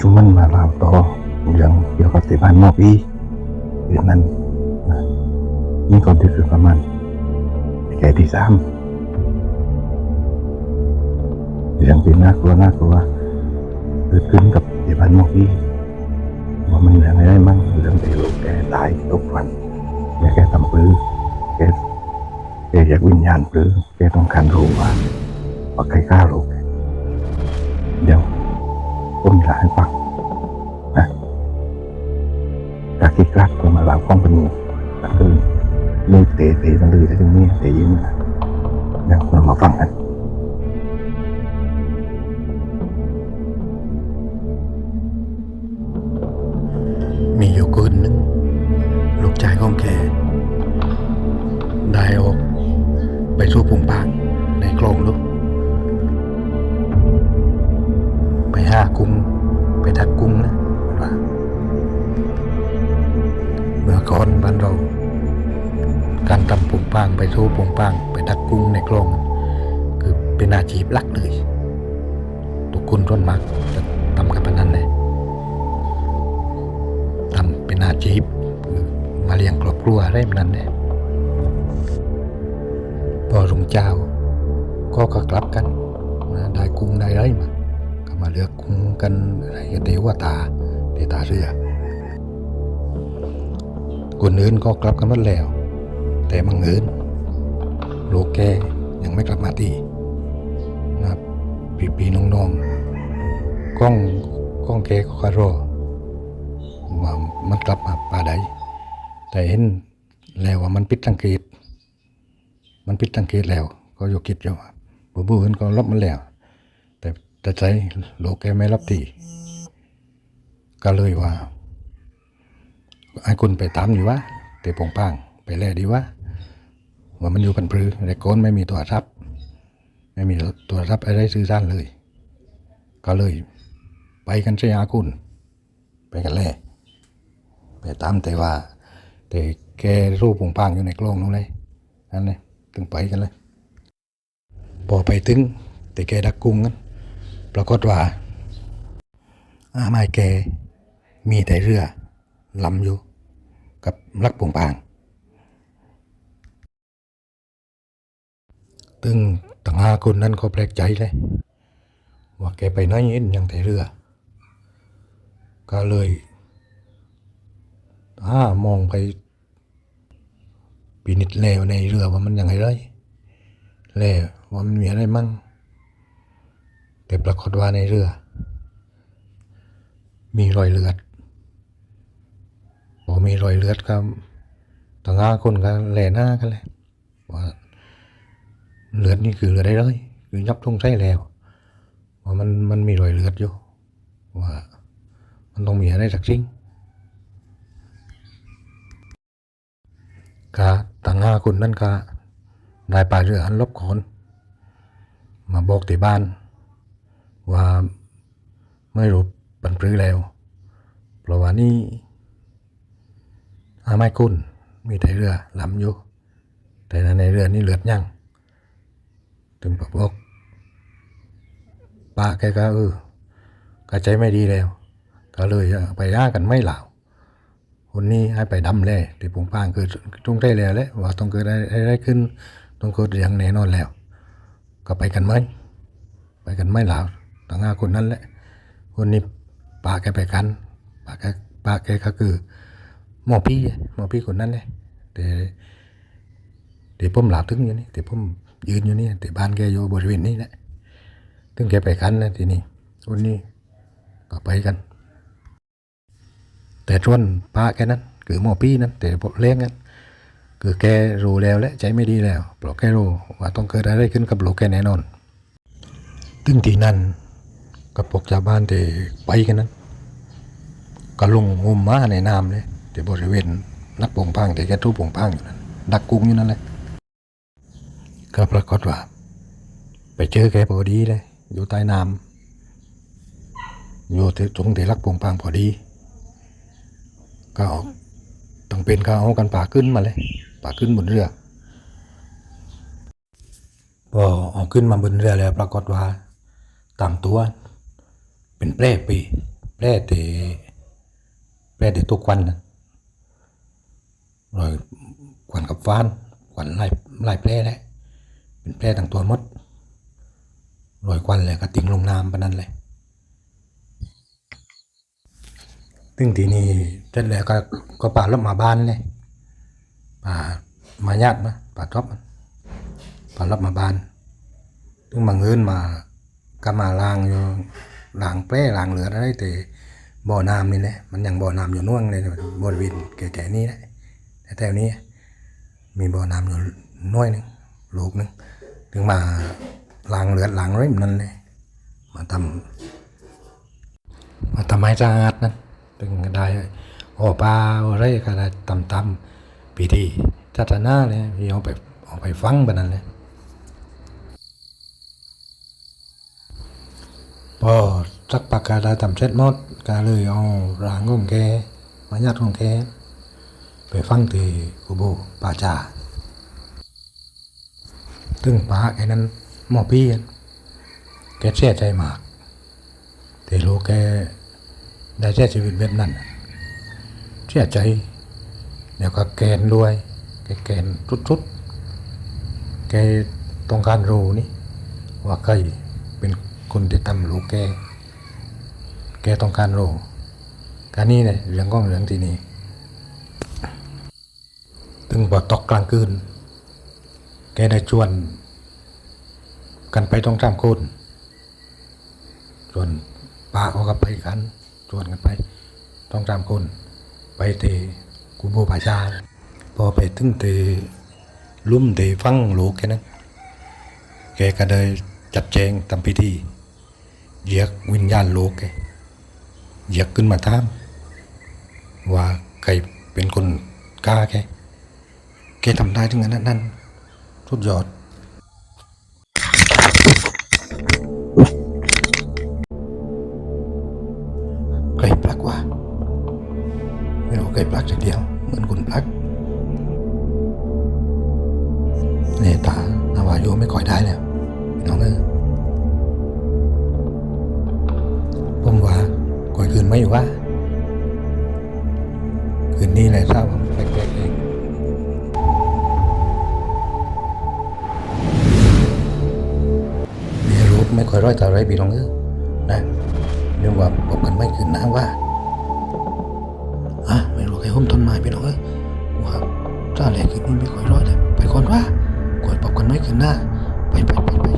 ชุมมันมาเล่าต่อเรื่องเกี่ยวกับติบ้านหมอพี่เรื่อนั้นมีความที่คือประมาณแก่ที่สามเรื่องที่น่ากลัวน่ากลัวเกิดขึ้นกับติบ้านหมอพี่ว่ามันเรื่องอะไรมั่งเรื่องที่ลูกแกตายทุกวันอยากแกทำปื้อแกแกอยากวิญญาณปื้อแกต้องการรู้ว่าว่าใครฆ่าลูกเดี๋ยวผมจะให้ฟัง จากที่กลัดก็มาเล่าข้องเป็นหมู่ก็คือเลิกเตะเตะกันเลยถึงนี้เตะยิ้มนะเดี๋ยวเรามาฟังกันมีอยู่คืนหนึ่งลูกชายของแกได้ออกไปสู้พุงปากในกลองลูกไปห้ากุ้งไปดักกุ้งนะว่า มื่อก่อนบ้านเราการทำพุงปางไปสู้พุงปาง ไปดักกุ้งในกลองคือเป็นอาชีพหลักเลยทุกคนร่นมากจะทำกับพนันเลยทำเป็นอาชีพมาเลี้ยงครอบครัวอะไรแบบนั้นเนี่ยพอรุ่งเจ้า ก็ก็กลับกันได้กุ้งได้ไรมาก็มาเลือกกุ้งกันอะไรกันเทวตาเทตาเรือ คนอื่นก็กลับกันหมดแล้ว แต่มังเอิญลูกแกยังไม่กลับมาทีนะพี่พี่ๆน้องๆกล้องกล้องแกก็รอว่ามันกลับมาป่าใดแต่เห็นแล้วว่ามันปิดสังเกต มันปิดสังเกตแล้ว ก็อยกคิดอยู่บูบูเห็นก็รับมันแล้ว แต่แต่ใจโลกแกไม่รับทีก็เลยว่า ให้คุณไปตามดีว่าเตะปงปางไปแล่ดีว่าว่ามันอยู่กันปรือแต่โกนไม่มีตัวรับ ไม่มีตัวรับอะไรสื่อสารเลย ก็เลย ไปกันใช้อาคุณ ไปกันแล่ไปตามแต่ว่า แต่แกรูปผงปางอยู่ในกล้องนู้นเลยนั่นเลยถึงไปกันเลยพอไปถึงแต่แกดักกุ้งกันปรากฏว่าอาไม้แกมีแต่เรือ ลำอยู่กับลักผงปางตึงต่างหาคนนั้นก็แปลกใจเลย ว่าแกไปไหนเห็นยังแต่เรือ ก็เลยถ้ามองไปปีนิดแล้วในเรือว่ามันยังไงไรแล้วว่ามันมีอะไรมั่งแต่ปรากฏว่าในเรือ มีรอยเลือด มีรอยเลือดก็ต่างหาคนก็แหล่หน้ากันเลยว่าเลือดนี่คือเลือดได้เลยคือยับทงใช้แล้วว่ามันมันมีรอยเลือดอยู่ว่ามันต้องมีอะไรสักสิ่งกาต่างหาคนนั่นกาได้ปลาเรืออันลบขอนมาบอกที่บ้าน ว่าไม่รู้ปันปรือแล้วเพราะว่านี่าไม่คุ้นมีแต่เรือลำอยู่แต่ในเรือนี่เลือดยั่งถึงบอกป้าแกก็เออก็ใจไม่ดีแล้ว ก็เลยไปย่ากันไม่เหล่าคนนี้ให้ไปดำเลยที่ปงปางคือจุงได้แล้วแหละว่าต้องเกิดอะไรขึ้นต้องเกิดอย่างแน่นอนแล้ว ก็ไปกันไหมไปกันไม่เหล่าต่างหาคนนั้นแหละคนนี้ป้าแกไปกันป้าแกป้าแกก็คือ หมอพี่หมอพี่คนนั้นเลยแต่เดี๋ยวผมหลับถึงอยู่นี่เดี๋ยวผมยืนอยู่นี่แต่บ้านแกอยู่บริเวณนี้แหละถึงแกไปกันนะทีนี้วันนี้ก็ไปกัน แต่ชวนพระแกนั้นคือหมอพี่นั้นแต่พวกเลี้ยงนั้นคือแกรู้แล้วและใจไม่ดีแล้วเพราะแกรู้ว่าต้องเกิดอะไรขึ้นกับลูกแกแน่นอนถึงทีนั่นกับพวกชาวบ้านที่ไปกันนั้นก็ลงงมมาในน้ำเลย ที่บริเวณนักปงพังที่แกทุบปงพังอยู่นั้นดักกุ้งอยู่นั่นแหละก็ปรากฏว่า ไปเจอแกพอดีเลย อยู่ใต้น้ำอยู่ที่ตรงที่รักปงปางพอดี ก็เอาต้องเป็นก็เอากันป่าขึ้นมาเลยป่าขึ้นบนเรือพอเอาขึ้นมาบนเรือแล้วปรากฏว่าตามตัว เป็นแปรปีแปแปรเตแปรเตทุกวันนะ รอยควันกับฟ้านควันไล่ไล่แปรแหละเป็นแปรต่างตัวมดรอยควันเลยก็ติ่งลงน้ำปนั้นเลยตึงทีนี้เสร็จแล้วก็ก็ป่าลบมาบ้านเลยป่ามาญาติมาป่าทบมันป่าลบมาบ้านตึงบางเอินมาก็มาล้างอยู่ล้างแปรล้างเหลืออะไรแต่บ่อน้ำนี่แหละมันยังบ่อน้ำอยู่น่วงเลยบริเวณแก่ๆนี้แหละ แต่แถวนี้ มีบ่อน้ำอยู่น้อยหนึ่งลูกหนึ่งถึงมาล้างเลือดล้างริมนั่นเลยมาทำมาทำให้สะอาดนั่นถึงได้โอปลาอะไรก็ได้ตำตำพิธีศาสนาเลยพี่เอาไปเอาไปฟังไปนั่นเลยพอสักปักกาได้ทำเสร็จหมดก็เลยเอาร่างของแกมาญาติของแก ไปฟังที่กูโบป่าจ่าตึงป่าแค่นั้นหมอพี่แกเสียใจมากแต่รู้แกได้เสียชีวิตแบบนั้นเสียใจเดี๋ยวก็แกนด้วย แกแกนทุดๆแกต้องการรู้นี่ว่าใครเป็นคนที่ทำลูกแก แกต้องการรู้การนี้เนี่ยเรื่องของเรื่องที่นี่ ถึงพอตกกลางคืน แกได้ชวน กันไปต้องทำคนชวนป้าเขาก็ไปกันชวนกันไปต้องทำคน ไปเตกูโบปาชาพอไปถึงเตลุ่มเตฟังโลกแค่นั้นแกก็เลยจัดแจงทำพิธีเหยียกวิญญาณโลกแกเหยียกขึ้นมาถามว่าใครเป็นคนกล้าแก แกทำได้ถึงขนาดนั้นสุดยอด ไก่ปลักว่า ไม่รู้ไก่ปลักจากเดียว เหมือนคนปลักเนตานาวาโยไม่ค่อยได้แล้วน้องเออผมว่าก่อยคืนไม่อยู่ว่าคืนนี้แหละทราบว่ามันแปลกๆ ไม่ค่อยร้อยต่อไรพี่น้องเออนะเรื่องว่าบกันไม่คืนนะว่าอะไม่รู้ใครหุ้มต้นไม้พี่น้องเออว่าถ้าแหลกคืนนี้ไม่ค่อยร้อยเลยไปก่อนว่าก่อนบกันไม่คืนหน้าไปไปไป